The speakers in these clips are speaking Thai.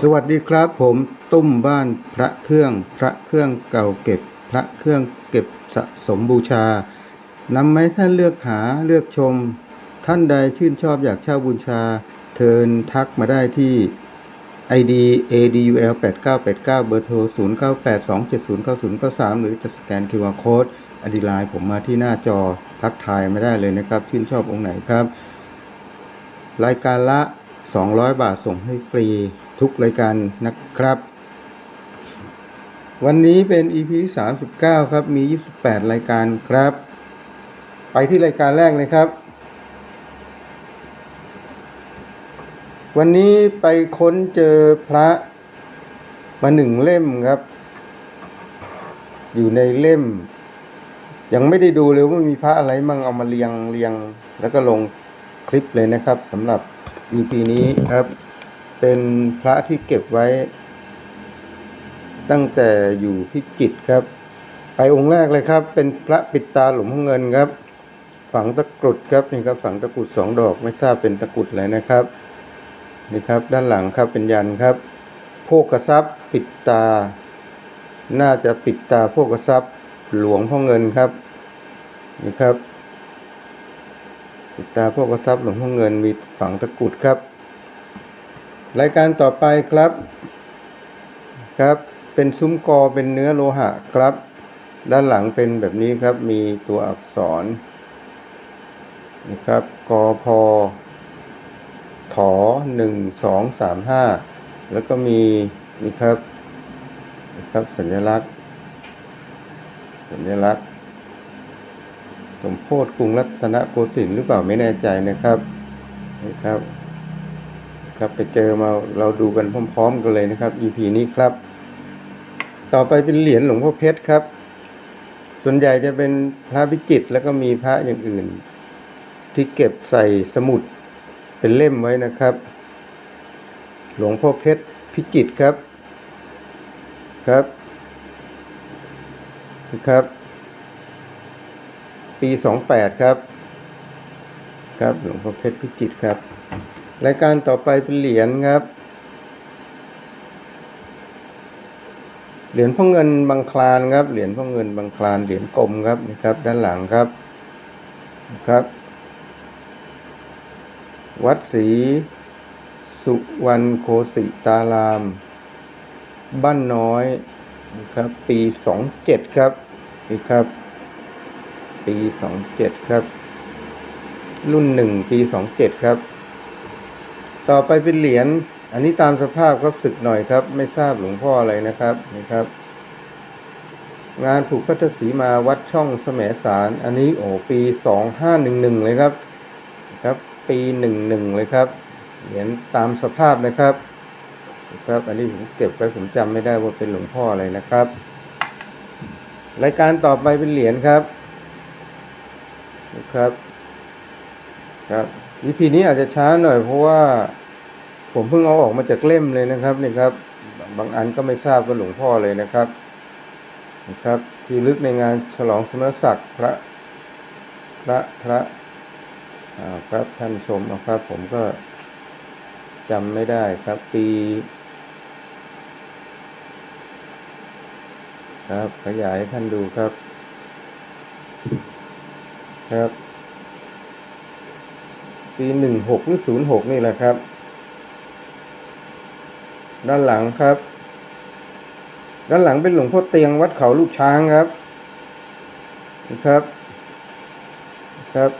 สวัสดีครับผมตุ้มบ้านพระเครื่องพระเครื่องเก่าเก็บ พระเครื่องเก็บสะสมบูชานำไม้ท่านเลือกหาเลือกชม ท่านใดชื่นชอบอยากเช่าบูชา เทินทักมาได้ที่ ID ADUL 8989 เบอร์โทร 0982709093 หรือจะสแกน QR Code อดีไลน์ผมมาที่หน้าจอทักทายไมาได้เลยนะครับ ชื่นชอบองค์ไหนครับ รายการละ 200 บาทส่งให้ฟรี ทุกรายการนะครับ วันนี้เป็น EP 39 ครับ มี 28 รายการครับ ไปที่รายการแรกเลยครับ วันนี้ไปค้นเจอพระมาหนึ่งเล่มครับ อยู่ในเล่ม ยังไม่ได้ดูเลยว่ามีพระอะไรมั่งเอามาเรียงเรียง แล้วก็ลงคลิปเลยนะครับสำหรับ EP นี้ครับ เป็นพระที่เก็บไว้ ตั้งแต่อยู่พิจิตรครับ ไปองค์แรกเลยครับ เป็นพระปิดตาหลวงพ่อเงินครับ ฝังตะกรุดครับนี่ครับ ฝังตะกรุดสองดอกไม่ทราบเป็นตะกรุดอะไรนะครับนี่ครับ ด้านหลังครับเป็นยันครับโภกทรัพย์ปิดตา น่าจะปิดตาโภกทรัพย์หลวงพ่อเงินครับนี่ครับ ปิดตาโภกทรัพย์หลวงพ่อเงินมีฝังตะกรุดครับ รายการต่อไปครับครับ เป็นซุ้มกอเป็นเนื้อโลหะครับ ด้านหลังเป็นแบบนี้ครับ มีตัวอักษรนะครับกอพอถอหนึ่งสองสามห้าแล้วก็มีนี่ครับนะครับสัญลักษณ์ สัญลักษณ์ สมโพธิกรุงรัตนโกสินทร์หรือเปล่าไม่แน่ใจนะครับนะครับ ครับไปเจอมาเราดูกันพร้อม ๆ กันเลยนะครับ EP นี้ครับ ต่อไปเป็นเหรียญหลวงพ่อเพชรครับ ส่วนใหญ่จะเป็นพระพิจิตแล้วก็มีพระอย่างอื่น ที่เก็บใส่สมุดเป็นเล่มไว้นะครับ หลวงพ่อเพชรพิจิตครับครับนะครับ ปีสองแปดครับ ครับหลวงพ่อเพชรพิจิตครับ รายการต่อไปเป็นเหรียญครับ เหรียญพ่อเงินบางคลานครับ เหรียญพ่อเงินบางคลาน เหรียญกลมครับนะครับ ด้านหลังครับครับ วัดศรีสุวรรณโคสิตาราม บ้านน้อยนะครับ ปีสองเจ็ดครับนี่ครับ ปีสองเจ็ดครับ รุ่นหนึ่งปีสองเจ็ดครับ ต่อไปเป็นเหรียญอันนี้ตามสภาพครับสึกหน่อยครับ ไม่ทราบหลวงพ่ออะไรนะครับนี่ครับ งานผูกพัทธสีมาวัดช่องแสมสาร อันนี้โอ้ปีสองห้าหนึ่งหนึ่งเลยครับครับ ปีหนึ่งหนึ่งเลยครับเหรียญตามสภาพนะครับนะครับ อันนี้ผมเก็บไว้ผมจำไม่ได้ว่าเป็นหลวงพ่ออะไรนะครับ รายการต่อไปเป็นเหรียญครับนะครับ ครับ วิธีนี้อาจจะช้าหน่อยเพราะว่าผมเพิ่งเอาออกมาจากเล่มเลยนะครับนี่ครับ บางอันก็ไม่ทราบว่าหลวงพ่อเลยนะครับนะครับ ที่ลึกในงานฉลองสมณศักดิ์พระพระพระอ่าครับท่านชมนะครับ ผมก็จำไม่ได้ครับ ปีครับขยายให้ท่านดูครับ ครับ ปีหนึ่งหกหรือศูนย์หกนี่แหละครับ ด้านหลังครับ ด้านหลังเป็นหลวงพ่อเตียงวัดเขาลูกช้างครับนะครับครับ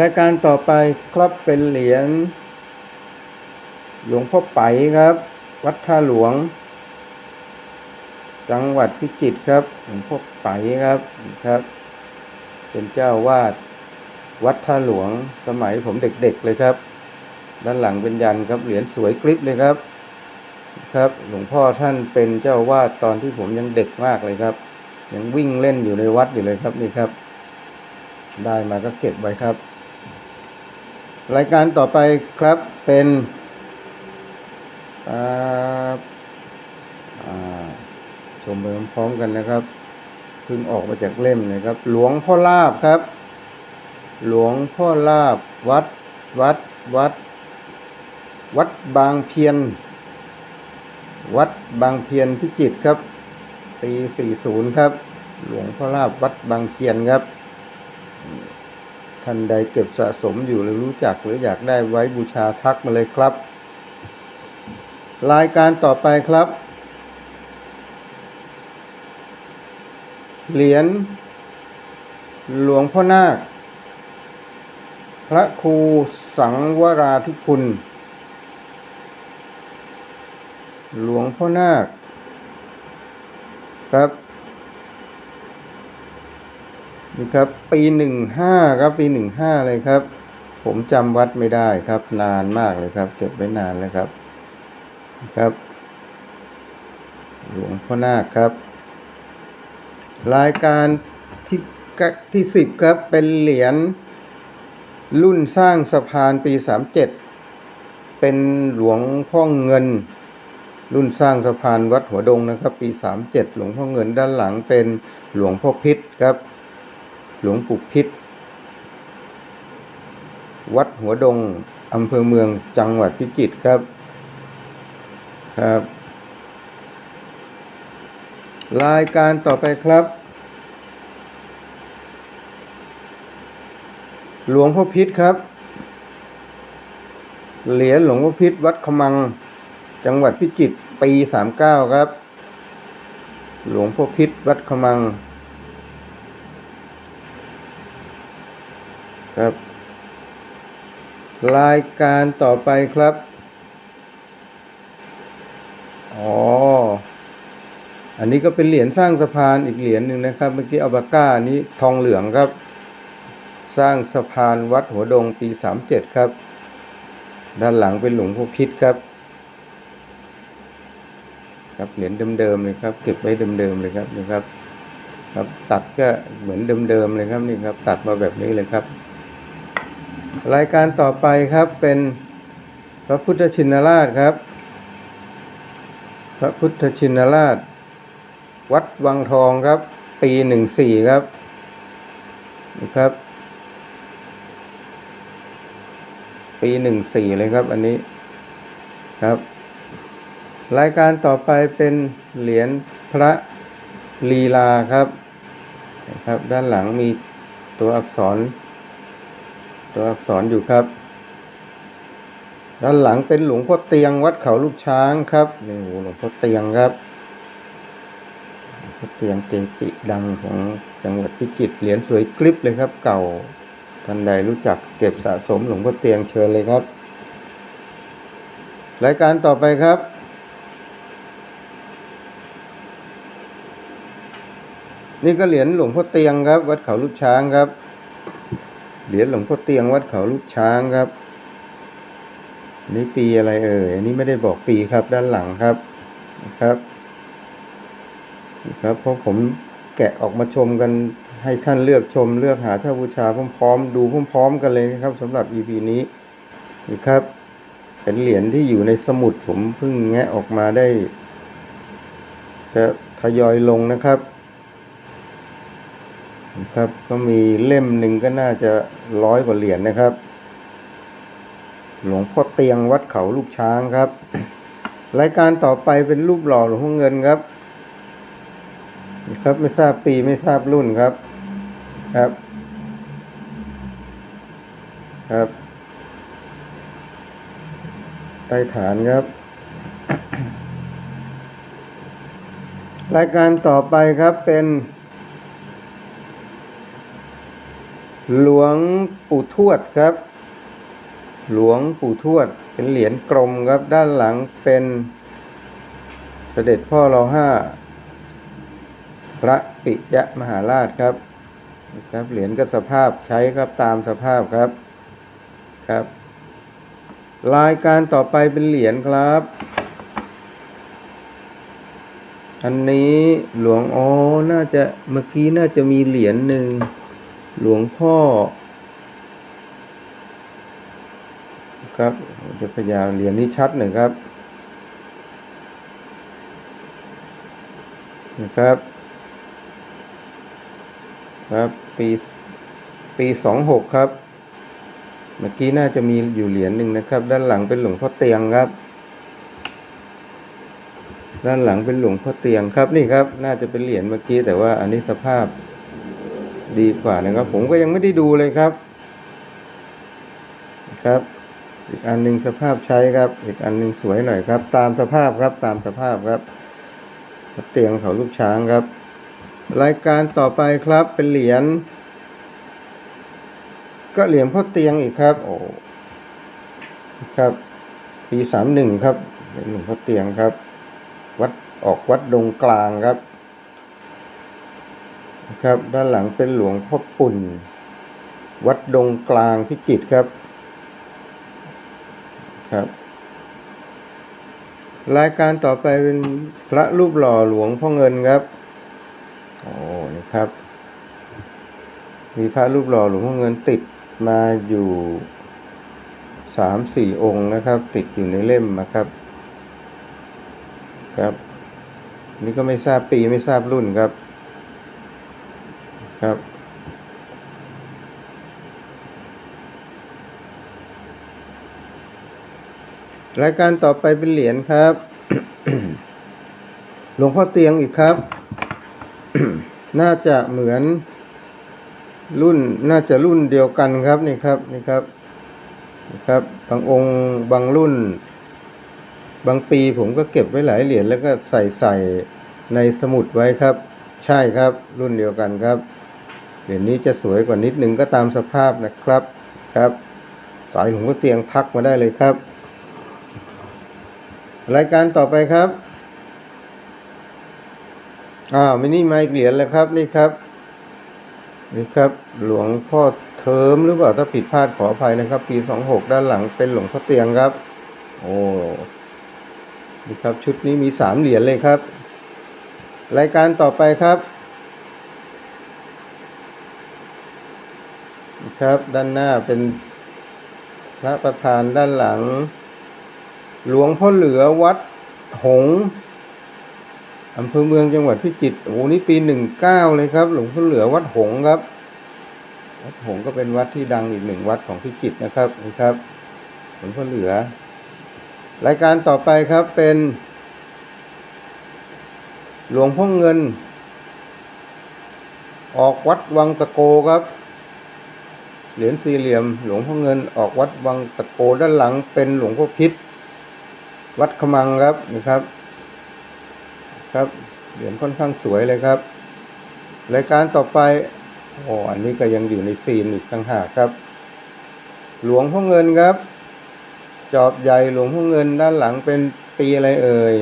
รายการต่อไปครับเป็นเหรียญหลวงพ่อไปครับ วัดท่าหลวง จังหวัดพิจิตรครับหลวงพ่อไปครับครับ เป็นเจ้าวาดวัดท่าหลวงสมัยผมเด็กๆเลยครับ ด้านหลังเป็นยันครับเหรียญสวยกริบเลยครับ ครับ หลวงพ่อท่านเป็นเจ้าวาดตอนที่ผมยังเด็กมากเลยครับ ยังวิ่งเล่นอยู่ในวัดอยู่เลยครับนี่ครับ ได้มาก็เก็บไว้ครับ รายการต่อไปครับเป็นอ่าชมไปพร้อมๆกันนะครับ พิ่งออกมาจากเล่มเลยครับ หลวงพ่อลาบครับ หลวงพ่อลาบวัด วัด วัด วัดบางเพียน วัดบางเพียนพิจิตรครับ ปีสี่ศูนย์ครับ หลวงพ่อลาบวัดบางเพียนครับ ท่านใดเก็บสะสมอยู่หรือรู้จักหรืออยากได้ไว้บูชาทักมาเลยครับ รายการต่อไปครับ เหรียญหลวงพ่อนาค พระครูสังวราธิคุณ หลวงพ่อนาค ครับนี่ครับปีหนึ่งห้าครับปีหนึ่งห้าเลยครับ ผมจำวัดไม่ได้ครับ นานมากเลยครับ เก็บไว้นานแล้วครับครับ หลวงพ่อนาคครับ รายการที่ที่สิบครับเป็นเหรียญรุ่นสร้างสะพานปีสามเจ็ดเป็นหลวงพ่อเงิน รุ่นสร้างสะพานวัดหัวดงนะครับ ปีสามเจ็ดหลวงพ่อเงินด้านหลังเป็นหลวงพ่อพิษครับ หลวงปู่พิษวัดหัวดงอำเภอเมืองจังหวัดพิจิตรครับครับ รายการต่อไปครับ หลวงพ่อพิษครับ เหรียญหลวงพ่อพิษวัดขมัง จังหวัดพิจิตรปีสามเก้าครับ หลวงพ่อพิษวัดขมัง ครับ รายการต่อไปครับ อ๋อ อันนี้ก็เป็นเหรียญสร้างสะพานอีกเหรียญหนึ่งนะครับ เมื่อกี้อัลบาก้านี้ทองเหลืองครับ สร้างสะพานวัดหัวดงปีสามเจ็ดครับ ด้านหลังเป็นหลวงพ่อพิษครับ ครับเหรียญเดิมๆเลยครับ เก็บไว้เดิมๆเลยครับนี่ครับ ครับตัดก็เหมือนเดิมๆเลยครับนี่ครับ ตัดมาแบบนี้เลยครับ รายการต่อไปครับเป็นพระพุทธชินราชครับ พระพุทธชินราช วัดวังทองครับ ปีหนึ่งสี่ครับนะครับ ปีหนึ่งสี่เลยครับ อันนี้ครับ รายการต่อไปเป็นเหรียญพระลีลาครับนะครับ ด้านหลังมีตัวอักษร ตัวอักษรอยู่ครับ ด้านหลังเป็นหลวงพ่อเตียงวัดเขาลูกช้างครับนี่หลวงพ่อเตียงครับ เตียงเกจิดังของจังหวัดพิจิตรเหรียญสวยกริบเลยครับ เก่าท่านใดรู้จักเก็บสะสมหลวงพ่อเตียงเชิญเลยครับ รายการต่อไปครับ นี่ก็เหรียญหลวงพ่อเตียงครับ วัดเขาลูกช้างครับ เหรียญหลวงพ่อเตียงวัดเขาลูกช้างครับนนี่ปีอะไรเอ่ยอันนี้ไม่ได้บอกปีครับด้านหลังครับนะครับ นะครับ เพราะผมแกะออกมาชมกันให้ท่านเลือกชมเลือกหาเช่าบูชาพร้อมๆดูพร้อมๆกันเลยนะครับสำหรับ EP นี้นะครับ เป็นเหรียญที่อยู่ในสมุดผมเพิ่งแงะออกมาได้ จะทยอยลงนะครับนะครับก็มีเล่มหนึ่งก็น่าจะร้อยกว่าเหรียญนะครับ หลวงพ่อเตียงวัดเขาลูกช้างครับ รายการต่อไปเป็นรูปหล่อหลวงพ่อเงินครับ นะครับไม่ทราบปีไม่ทราบรุ่นครับ ครับ ครับใต้ฐานครับ รายการต่อไปครับเป็น หลวงปู่ทวดครับ หลวงปู่ทวดเป็นเหรียญกลมครับ ด้านหลังเป็นเสด็จพ่อเราห้า พระปิยะมหาราชครับนะครับ เหรียญก็สภาพใช้ครับตามสภาพครับครับ รายการต่อไปเป็นเหรียญครับ อันนี้หลวงอ๋อน่าจะเมื่อกี้น่าจะมีเหรียญหนึ่งหลวงพ่อ ครับจะพยายามเหรียญนี้ชัดหน่อยครับนะครับ ครับปีปีสองหกครับมันมื่อกี้น่าจะมีอยู่เหรียญหนึ่งนะครับ ด้านหลังเป็นหลวงพ่อเตียงครับ ด้านหลังเป็นหลวงพ่อเตียงครับนี่ครับ น่าจะเป็นเหรียญเมื่อกี้แต่ว่าอันนี้สภาพดีกว่านะครับ ผมก็ยังไม่ได้ดูเลยครับ ครับ อีกอันหนึ่งสภาพใช้ครับ อีกอันหนึ่งสวยหน่อยครับ ตามสภาพครับตามสภาพครับ เตียงเขาลูกช้างครับ รายการต่อไปครับเป็นเหรียญก็เหรียญพ่อเตียงอีกครับ โอ้ครับ ปีสามหนึ่งครับเป็นหลวงพ่อเตียงครับ วัดออกวัดดงกลางครับ ครับ ด้านหลังเป็นหลวงพ่อปุ่น วัดดงกลางพิจิตรครับ ครับ รายการต่อไปเป็นพระรูปหล่อหลวงพ่อเงินครับ อ้นี่ครับ มีพระรูปหล่อหลวงพ่อเงินติดมาอยู่สามสี่องค์นะครับ ติดอยู่ในเล่มนะครับ ครับ นี่ก็ไม่ทราบปีไม่ทราบรุ่นครับ ครับรายการต่อไปเป็นเหรียญครับ หลวงพ่อเตียงอีกครับ น่าจะเหมือนรุ่นน่าจะรุ่นเดียวกันครับนี่ครับนี่ครับนี่ครับ บางองค์บางรุ่น บางปีผมก็เก็บไว้หลายเหรียญแล้วก็ใส่ใส่ในสมุดไว้ครับ ใช่ครับ รุ่นเดียวกันครับเหรียญนี้จะสวยกว่านิดนึงก็ตามสภาพนะครับครับ สายหลวงพ่อเตียงทักมาได้เลยครับ รายการต่อไปครับ อ้าวมินิไมค์เหรียญแล้วครับนี่ครับนี่ครับ หลวงพ่อเทิมหรือเปล่าถ้าผิดพลาดขออภัยนะครับ ปีสองหกด้านหลังเป็นหลวงพ่อเตียงครับ โอ้นี่ครับ ชุดนี้มีสามเหรียญเลยครับ รายการต่อไปครับนี่ครับ ด้านหน้าเป็นพระประธานด้านหลัง หลวงพ่อเหลือวัดหง อำเภอเมืองจังหวัดพิจิตร โอ้โหนี่ปีหนึ่งเก้าเลยครับ หลวงพ่อเหลือวัดหงครับ วัดหงก็เป็นวัดที่ดังอีกหนึ่งวัดของพิจิตรนะครับนี่ครับ หลวงพ่อเหลือ รายการต่อไปครับเป็น หลวงพ่อเงิน ออกวัดวังตะโกครับ เหรียญสี่เหลี่ยม หลวงพ่อเงิน ออกวัดวังตะโกด้านหลังเป็นหลวงพ่อพิษ วัดขมังครับนี่ครับ ครับ เหรียญค่อนข้างสวยเลยครับ รายการต่อไปโอ้อันนี้ก็ยังอยู่ในซีนอีกต่างหากครับ หลวงพ่อเงินครับ จอบใหญ่หลวงพ่อเงินด้านหลังเป็นปีอะไรเอ่ย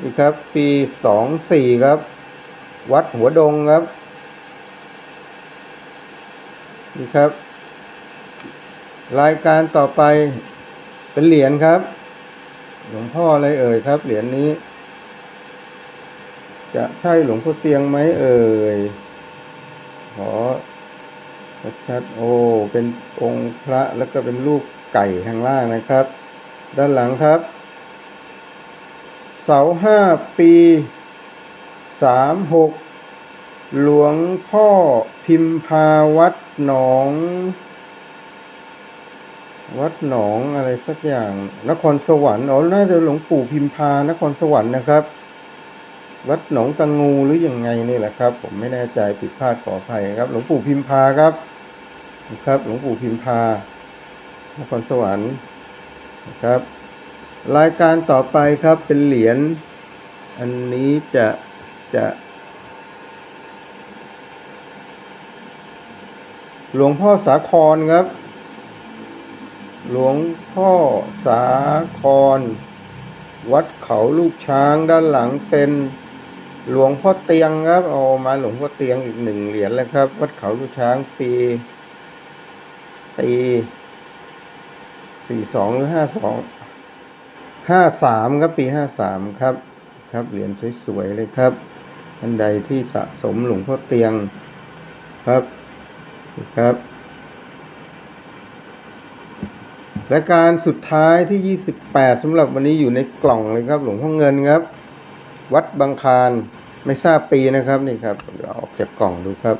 นี่ครับ ปีสองสี่ครับ วัดหัวดงครับนี่ครับ รายการต่อไปเป็นเหรียญครับ หลวงพ่ออะไรเอ่ยครับเหรียญนี้ จะใช่หลวงพ่อเตียงไหมเอ่ยขอชัดโอ้เป็นองค์พระแล้วก็เป็นรูปไก่ข้างล่างนะครับ ด้านหลังครับ เสาห้าปีสามหกหลวงพ่อพิมพาวัดหนอง วัดหนองอะไรสักอย่าง นครสวรรค์อ๋อน่าจะหลวงปู่พิมพานครสวรรค์นะครับ วัดหนองตังงูหรืออยังไงนี่แหละครับ ผมไม่แน่ใจผิดพลาดขออภัยครับ หลวงปู่พิมพาครับนะครับ หลวงปู่พิมพานครสวรรค์นะครับ รายการต่อไปครับเป็นเหรียญอันนี้จะจะหลวงพ่อสาครครับ หลวงพ่อสาคร วัดเขาลูกช้างด้านหลังเป็นหลวงพ่อเตียงครับเอามาหลวงพ่อเตียงอีกหนึ่งเหรียญแล้วครับ วัดเขาลูกช้างปีปีสี่สองหรือห้าสองห้าสามครับปีห้าสามครับ ครับเหรียญสวยๆเลยครับอันใดที่สะสมหลวงพ่อเตียงครับครับ และการสุดท้ายที่ 28สำหรับวันนี้อยู่ในกล่องเลยครับ หลวงพ่อเงินครับ วัดบางคารไม่ทราบปีนะครับนี่ครับเดี๋ยวออกจากกล่องดูครับ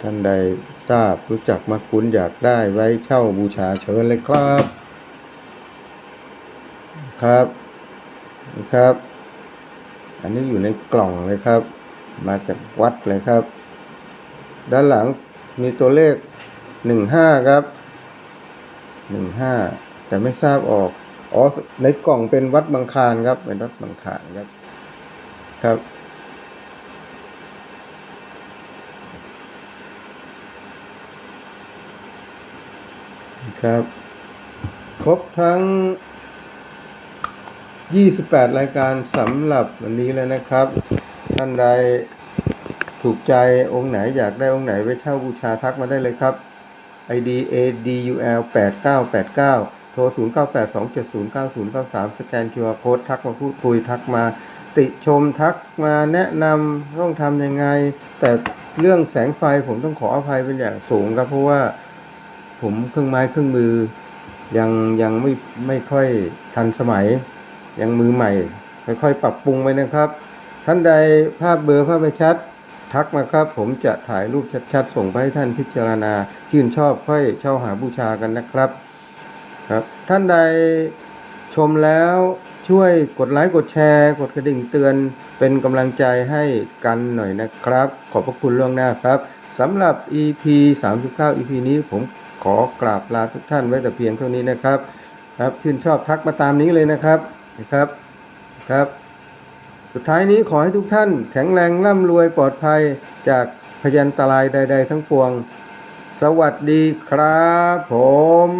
ท่านใดทราบรู้จักมักคุ้นอยากได้ไว้เช่าบูชาเชิญเลยครับ ครับครับ อันนี้อยู่ในกล่องเลยครับ มาจากวัดเลยครับ ด้านหลังมีตัวเลขหนึ่งห้าครับ หนึ่งห้าแต่ไม่ทราบออกอ๋อในกล่องเป็นวัดบางคานครับ เป็นวัดบางคานครับ ครับ ครับ ครบทั้ง28รายการสำหรับวันนี้เลยนะครับ ท่านใดถูกใจองค์ไหนอยากได้องค์ไหนไว้เช่าบูชาทักมาได้เลยครับ ID ADUL 8989 โทร 0982709093 สแกน QR Code ทักมาพูดคุยทักมา ติชมทักมาแนะนำต้องทำยังไง แต่เรื่องแสงไฟผมต้องขออภัยเป็นอย่างสูงครับ เพราะว่าผมเครื่องไม้เครื่องมือ ยังยังไม่ไม่ค่อยทันสมัย ยังมือใหม่ ค่อยๆ ปรับปรุงไปนะครับ ท่านใดภาพเบอร์ภาพไม่ชัด ทักมาครับ ผมจะถ่ายรูปชัดๆ ส่งไปให้ท่านพิจารณา ชื่นชอบค่อยเช่าหาบูชากันนะครับครับ ท่านใดชมแล้วช่วยกดไลค์กดแชร์ กดกระดิ่งเตือนเป็นกำลังใจให้กันหน่อยนะครับ ขอบพระคุณล่วงหน้าครับสำหรับ EP 39 EP นี้ผมขอกราบลาทุกท่านไว้แต่เพียงเท่านี้นะครับ ครับชื่นชอบทักมาตามนี้เลยนะครับนะครับครับ สุดท้ายนี้ขอให้ทุกท่านแข็งแรงร่ำรวยปลอดภัยจากพยันตรายใด ๆ ทั้งปวง สวัสดีครับผม